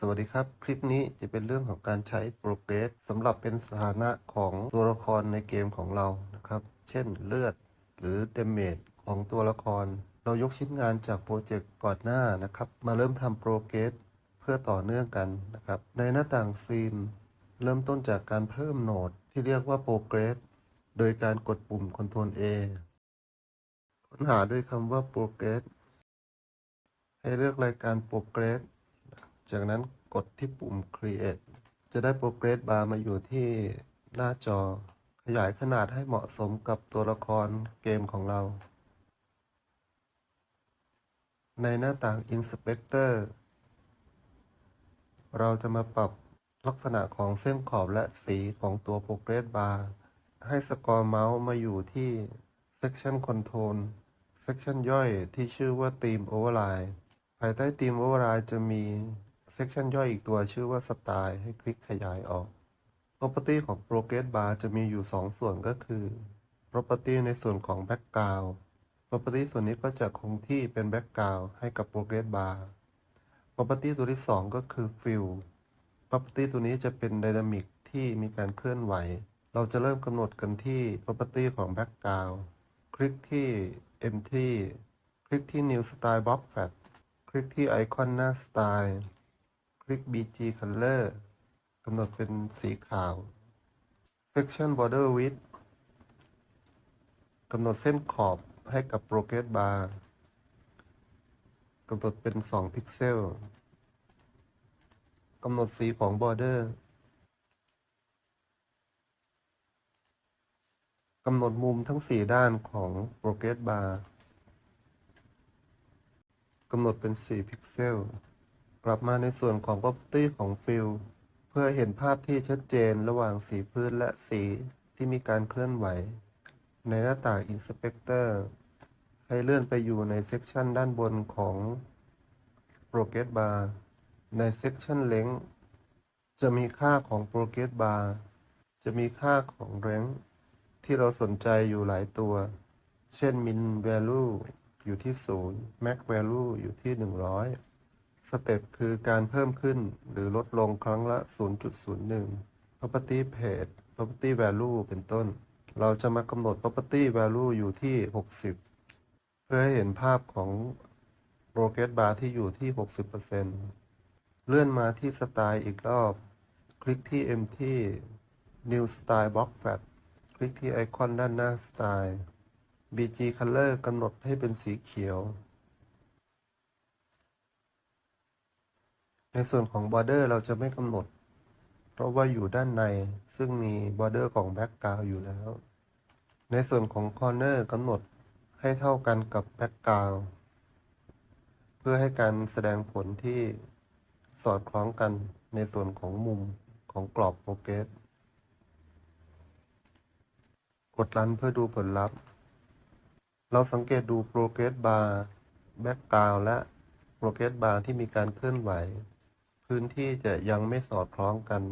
สวัสดีครับ คลิปนี้จะเป็นเรื่องของการใช้ progress สำหรับเป็นสถานะของตัวละครในเกมของเรานะครับ เช่นเลือดหรือ damage ของตัวละคร เรายกชิ้นงานจากโปรเจกต์ก่อนหน้านะครับ มาเริ่มทำ progress เพื่อต่อเนื่องกันนะครับ ในหน้าต่างซีน เริ่มต้นจากการเพิ่มโหนดที่เรียกว่า progress โดยการกดปุ่ม Ctrl A ค้นหาด้วยคำว่า progress ให้เลือกรายการ progress จากนั้นกดที่ปุ่ม create จะได้ progress bar มาอยู่ที่หน้าจอ ขยายขนาดให้เหมาะสมกับตัวละครเกมของเรา ในหน้าต่าง inspector เราจะมาปรับลักษณะของเส้นขอบและสีของตัว progress bar ให้สกอร์เมาส์มาอยู่ที่ section control section ย่อยที่ชื่อว่า theme override ภายใต้ theme override จะมี เซกชันย่อยอีกตัวชื่อว่าสไตล์ให้คลิกขยายออก property ของ progress bar จะมีอยู่ 2 ส่วนก็คือ property ในส่วนของ background property ส่วนนี้ก็จะคงที่เป็น background ให้กับ progress bar property ตัวที่ 2 ก็คือ fill property ตัวนี้จะเป็น dynamic ที่มีการเคลื่อนไหว เราจะเริ่มกำหนดกันที่ property ของ background คลิกที่ empty คลิกที่ new style box fat คลิกที่ไอคอนหน้า style ลิก bg color กำหนดเป็นสีขาว section border width กำหนดเส้นขอบให้กับ progress bar กำหนดเป็น 2 พิกเซลกำหนดสีของ border กำหนดมุมทั้ง 4 ด้านของ progress bar กำหนดเป็น 4 พิกเซล กลับมาในส่วนของ property ของ fill เพื่อเห็นภาพที่ชัดเจนระหว่างสีพื้นและสีที่มีการเคลื่อนไหว ในหน้าต่าง inspector ให้เลื่อนไปอยู่ใน section ด้านบนของ progress bar ใน section length จะมีค่าของ progress bar จะมีค่าของ rank ที่เราสนใจอยู่หลายตัว เช่น min value อยู่ที่ 0 max value อยู่ที่ 100 สเต็ปคือการเพิ่มขึ้นหรือลดลงครั้งละ 0.01 property page property value เป็นต้น เราจะมากำหนด property value อยู่ที่ 60 เพื่อให้เห็นภาพของ progress bar ที่อยู่ที่ 60%เลื่อนมาที่สไตล์อีกรอบ คลิกที่ empty new style box fat คลิกที่ไอคอนด้านหน้าสไตล์ BG Color กำหนดให้เป็นสีเขียว ในส่วนของ Border เราจะไม่กำหนด เพราะว่าอยู่ด้านในซึ่งมี Border ของ Background อยู่แล้ว ในส่วนของ Corner กำหนดให้เท่ากันกับ Background เพื่อให้การแสดงผลที่สอดคล้องกันในส่วนของมุมของกรอบโปรเกรสกดรันเพื่อดูผลลัพธ์ เราสังเกตดู progress bar background และ progress bar ที่มีการเคลื่อนไหว พื้นที่จะยังไม่สอดคล้องกัน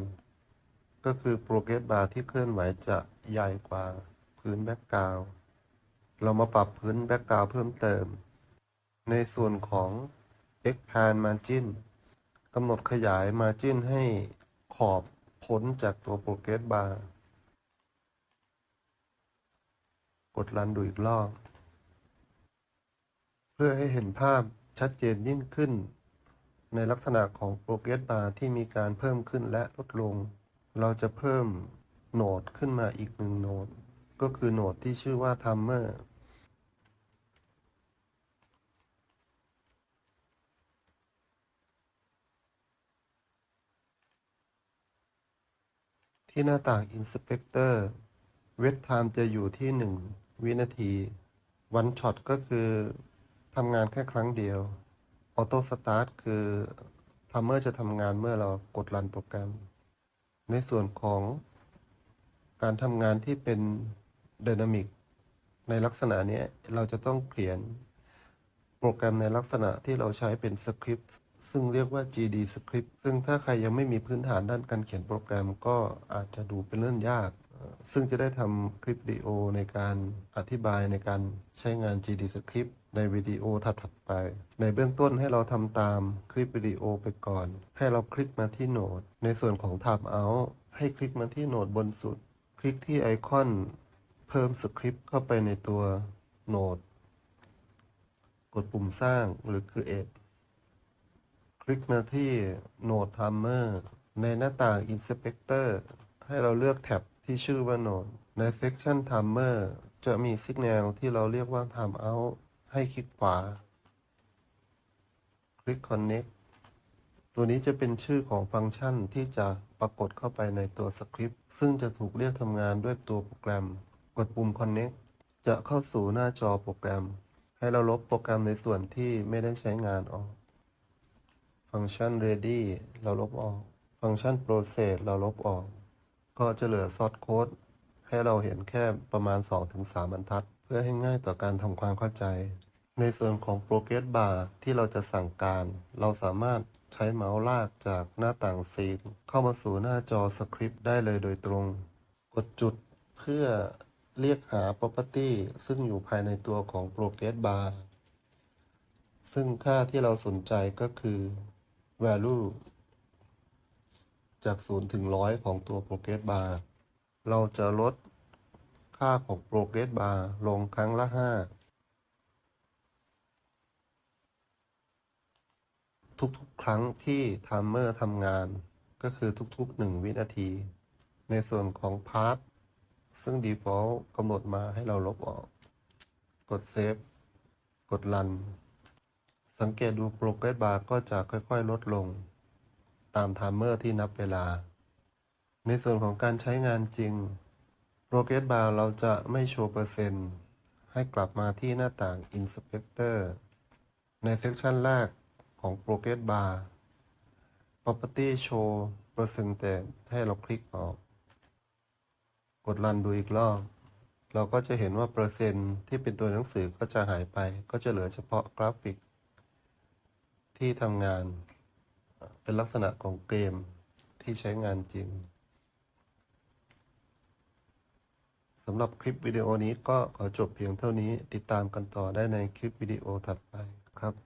ก็คือ progress bar ที่เคลื่อนไหวจะใหญ่กว่าพื้น background เรามาปรับพื้น background เพิ่มเติม ในส่วนของ expand margin กำหนดขยาย margin ให้ขอบพ้นจากตัว progress bar กดรันดูอีกรอบ เพื่อให้เห็นภาพชัดเจนยิ่งขึ้น ในลักษณะของ progress bar ที่มีการเพิ่มขึ้นและลดลง เราจะเพิ่มโหนดขึ้นมาอีกหนึ่งโหนด ก็คือโหนดที่ชื่อว่า timer ที่หน้าต่าง inspector wait time จะอยู่ที่ 1 วินาที one shot ก็คือทำงานแค่ครั้งเดียว auto start คือ timer จะทำงานเมื่อเรากดรันโปรแกรม ในส่วนของการทำงานที่เป็น dynamic ในลักษณะนี้เราจะต้องเขียนโปรแกรมในลักษณะที่เราใช้เป็นสคริปต์ซึ่งเรียกว่า GD script ซึ่งถ้าใครยังไม่มีพื้นฐานด้านการเขียนโปรแกรมก็อาจจะดูเป็นเรื่องยาก ซึ่งจะได้ทำคลิปวิดีโอในการอธิบายในการใช้งาน GD Script ในวิดีโอถัดๆไป ในเบื้องต้นให้เราทำตามคลิปวิดีโอไปก่อน ให้เราคลิกมาที่โหนด ในส่วนของ Timeout ให้คลิกมาที่โหนดบนสุด คลิกที่ไอคอนเพิ่มสคริปต์เข้าไปในตัวโหนด กดปุ่มสร้างหรือ Create คลิกมาที่ Node Timer ในหน้าต่าง Inspector ให้เราเลือกแท็บ ที่ชื่อว่า Node ใน Section Timer จะมีสัญญาณที่เราเรียกว่า Timeout ให้คลิกขวา คลิก Connect ตัวนี้จะเป็นชื่อของฟังก์ชันที่จะปรากฏเข้าไปในตัวสคริปต์ซึ่งจะถูกเรียกทำงานด้วยตัวโปรแกรม กดปุ่ม Connect จะเข้าสู่หน้าจอโปรแกรม ให้เราลบโปรแกรมในส่วนที่ไม่ได้ใช้งานออก ฟังก์ชัน ready เราลบออก ฟังก์ชัน process เราลบออก ก็จะเหลือ source code ให้เราเห็นแค่ประมาณ 2-3บรรทัด เพื่อให้ง่ายต่อการทำความเข้าใจ ในส่วนของ progress bar ที่เราจะสั่งการ เราสามารถใช้เมาส์ลากจากหน้าต่างซีนเข้ามาสู่หน้าจอสคริปต์ได้เลยโดยตรง กดจุดเพื่อเรียกหา property ซึ่งอยู่ภายในตัวของ progress bar ซึ่งค่าที่เราสนใจก็คือ value จาก 0 ถึง 100 ของตัว progress bar เราจะลดค่าของ progress bar ลงครั้งละ 5 ทุกๆ ครั้งที่ timer ทำงาน ก็คือทุก ๆ 1 วินาที ในส่วนของ path ซึ่ง default กำหนดมาให้เราลบออก กด save กด run สังเกตดู progress bar ก็จะค่อย ๆ ลดลง ตามไทม์เมอร์ที่นับเวลา ในส่วนของการใช้งานจริง progress bar เราจะไม่โชว์เปอร์เซ็นต์ให้กลับมาที่หน้าต่าง inspector ในเซกชันแรกของ progress bar property show percentage ให้เราคลิกออก กดรันดูอีกรอบ เราก็จะเห็นว่าเปอร์เซ็นต์ที่เป็นตัวหนังสือก็จะหายไป ก็จะเหลือเฉพาะกราฟิกที่ทำงาน เป็นลักษณะของเกมที่ใช้งานจริงสำหรับคลิปวิดีโอนี้ก็ขอจบเพียงเท่านี้ติดตามกันต่อได้ในคลิปวิดีโอถัดไปครับ